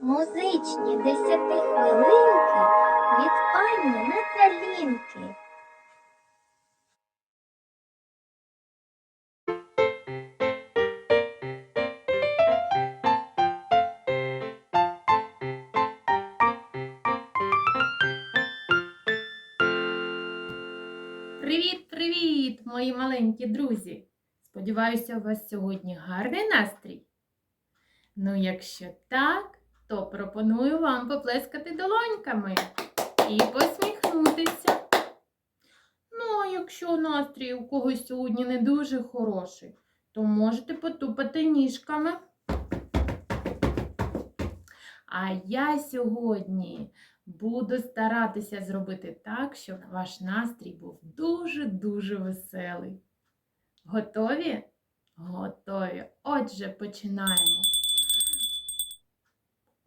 Музичні десятихвилинки від пані Наталінки. Привіт-привіт, мої маленькі друзі! Сподіваюся, у вас сьогодні гарний настрій. Ну, якщо так, то пропоную вам поплескати долоньками і посміхнутися. Ну, а якщо настрій у когось сьогодні не дуже хороший, то можете потупати ніжками. А я сьогодні буду старатися зробити так, щоб ваш настрій був дуже-дуже веселий. Готові? Готові. Отже, починаємо.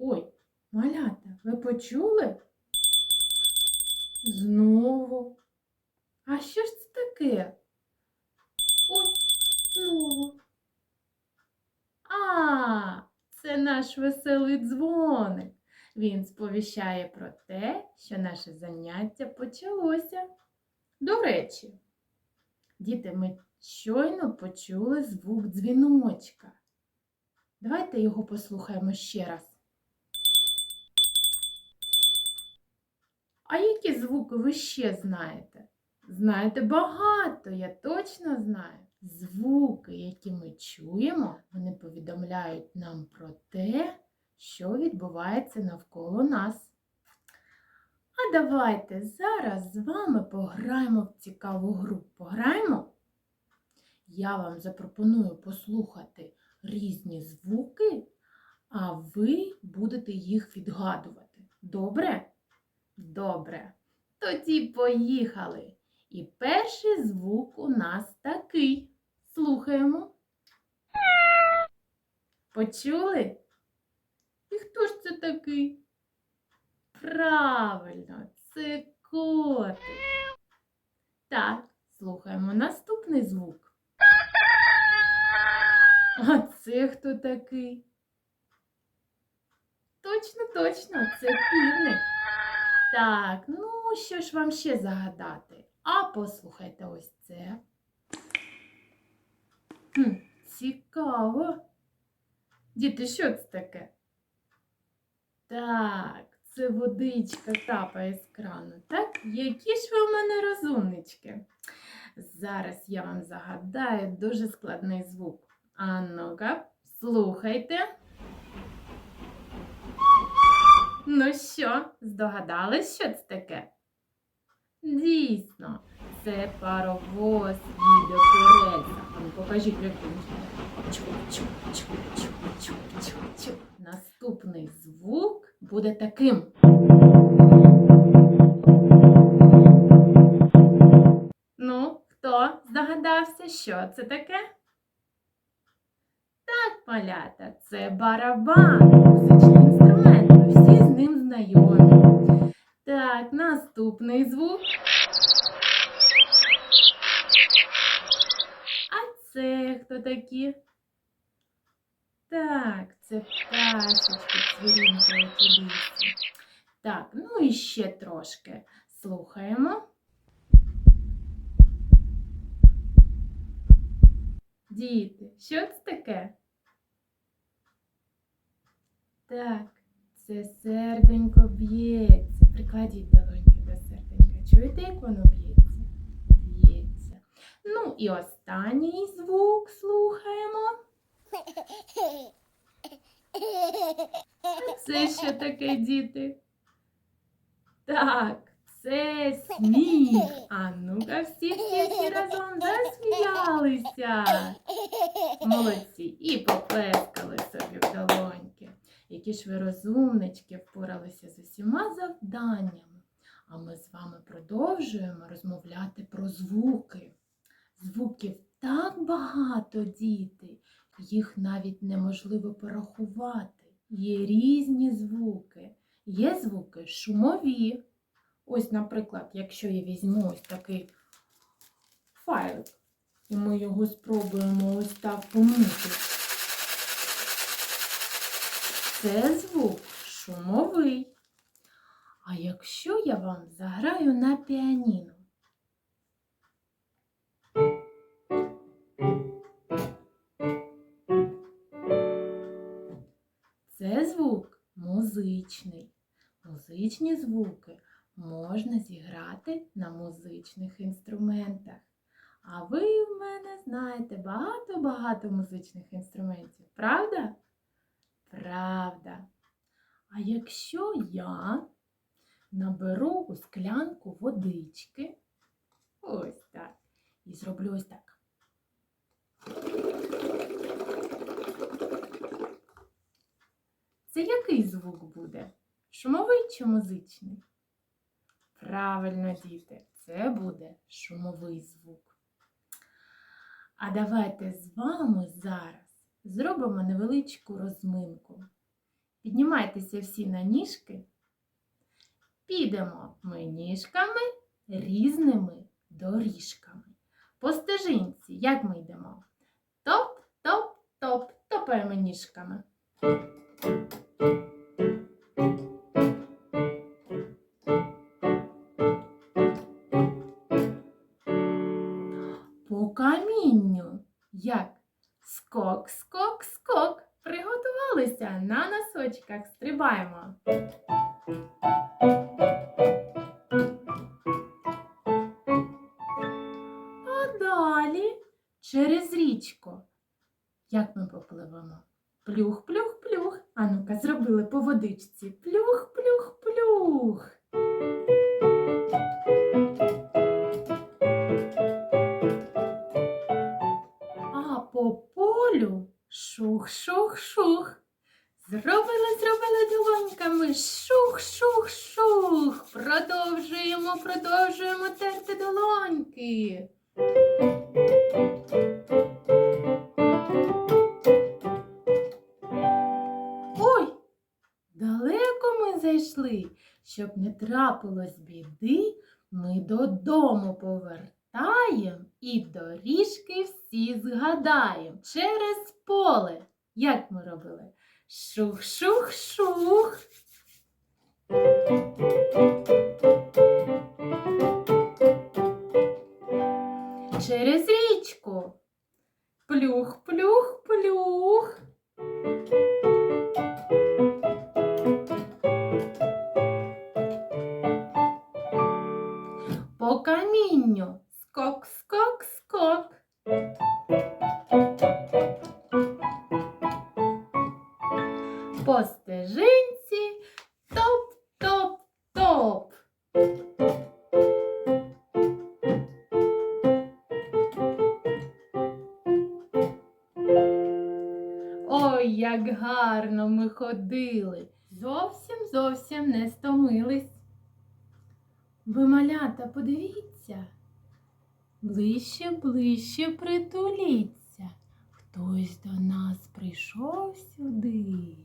Ой, малята, ви почули? Знову. А що ж це таке? Ой, знову. А, це наш веселий дзвоник. Він сповіщає про те, що наше заняття почалося. До речі, діти, ми щойно почули звук дзвіночка. Давайте його послухаємо ще раз. Які ви ще знаєте? Знаєте багато, я точно знаю. Звуки, які ми чуємо, вони повідомляють нам про те, що відбувається навколо нас. А давайте зараз з вами пограємо в цікаву гру. Пограємо? Я вам запропоную послухати різні звуки, а ви будете їх відгадувати. Добре? Добре. Тоді поїхали. І перший звук у нас такий. Слухаємо. Почули? І хто ж це такий? Правильно, це котик. Так, слухаємо наступний звук. А це хто такий? Точно, точно, це півник. Так, ну що ж вам ще загадати? А послухайте ось це. Хм, цікаво. Діти, що це таке? Так, це водичка капає з крану. Так, які ж ви у мене розумнички? Зараз я вам загадаю дуже складний звук. А ну-ка, слухайте. Ну що, здогадались, що це таке? Дійсно, це паровоз їде по рельсах. Покажіть. Чук-чук-чук-чук-чук-чук. Наступний звук буде таким. Ну, хто здогадався, що це таке? Так, малята, це барабан, музичний інструмент. Ми всі з ним знайомі. Так, наступний звук. А це хто такі? Так, це пташечки цвірінькають у лісі. Так, ну і ще трошки. Слухаємо. Діти, що це таке? Так, це серденько б'ється. Прикладіть долоньки до серденька. Чуєте, як воно б'ється? Б'ється. Ну і останній звук слухаємо. Це що таке, діти? Так, це сміх. А ну-ка всі всі разом засміялися. Молодці. І поплескали. Які ж ви розумнички впоралися з усіма завданнями. А ми з вами продовжуємо розмовляти про звуки. Звуків так багато, діти, їх навіть неможливо порахувати. Є різні звуки. Є звуки шумові. Ось, наприклад, якщо я візьму ось такий файлик, і ми його спробуємо ось так помити. Це звук шумовий. А якщо я вам заграю на піаніно? Це звук музичний. Музичні звуки можна зіграти на музичних інструментах. А ви в мене знаєте багато-багато музичних інструментів, правда? Правда. А якщо я наберу у склянку водички, ось так, і зроблю ось так. Це який звук буде? Шумовий чи музичний? Правильно, діти, це буде шумовий звук. А давайте з вами зараз зробимо невеличку розминку. Піднімайтеся всі на ніжки. Підемо ми ніжками різними доріжками. По стежинці, як ми йдемо? Топ, топ, топ, топаємо ніжками. По камінню. Як? Носочках. Стрибаємо. А далі через річку. Як ми попливемо? Плюх, плюх, плюх. А ну-ка, зробили по водичці. Плюх, плюх, плюх. А по полю шух, шух, шух. Зробили, зробили долоньками. Шух, шух, шух. Продовжуємо, продовжуємо терти долоньки. Ой, далеко ми зайшли. Щоб не трапилось біди, ми додому повертаємо і доріжки всі згадаємо через поле. Як ми робили? Шух, шух, шух. Через річку. Плюх, плюх, плюх. По камінню. Скок, як гарно ми ходили. Зовсім зовсім не стомились. Ви, малята, подивіться. Ближче, ближче притуліться. Хтось до нас прийшов сюди.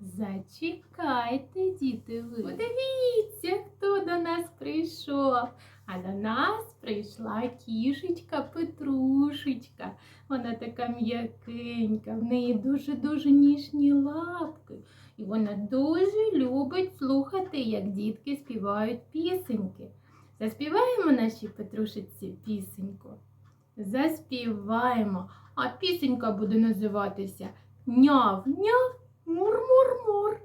Зачекайте, діти, ви. Подивіться, хто до нас прийшов. А до нас прийшла кішечка Петрушечка. Вона така м'якенька, в неї дуже-дуже ніжні лапки. І вона дуже любить слухати, як дітки співають пісеньки. Заспіваємо нашій Петрушечці пісеньку. Заспіваємо. А пісенька буде називатися Няв-няв, мур-мур-мур.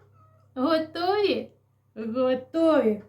Готові? Готові.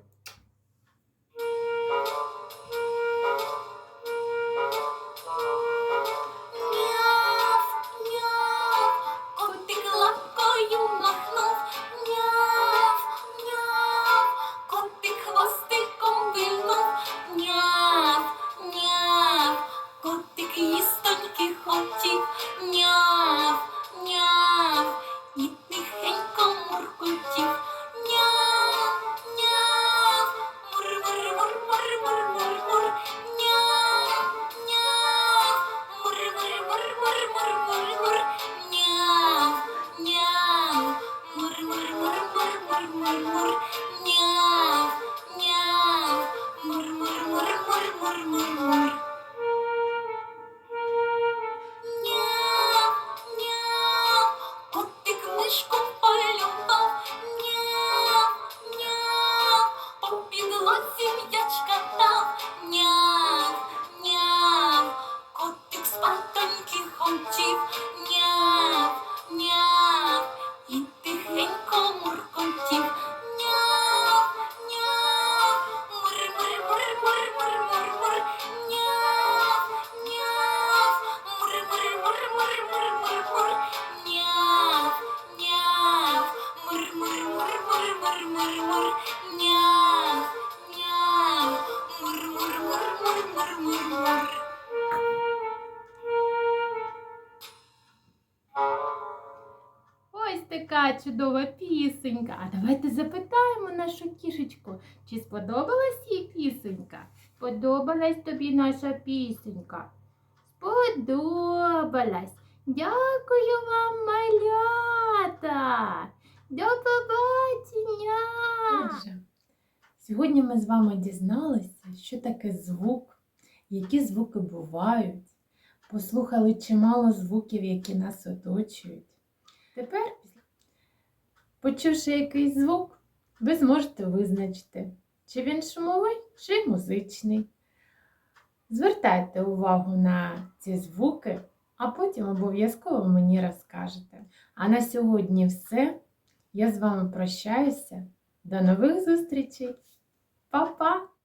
Така чудова пісенька. А давайте запитаємо нашу кішечку, чи сподобалась їй пісенька? Сподобалась тобі наша пісенька? Сподобалась. Дякую вам, малята. До побачення. Сьогодні ми з вами дізналися, що таке звук, які звуки бувають. Послухали чимало звуків, які нас оточують. Тепер, почувши якийсь звук, ви зможете визначити, чи він шумовий, чи музичний. Звертайте увагу на ці звуки, а потім обов'язково мені розкажете. А на сьогодні все. Я з вами прощаюся. До нових зустрічей. Па-па!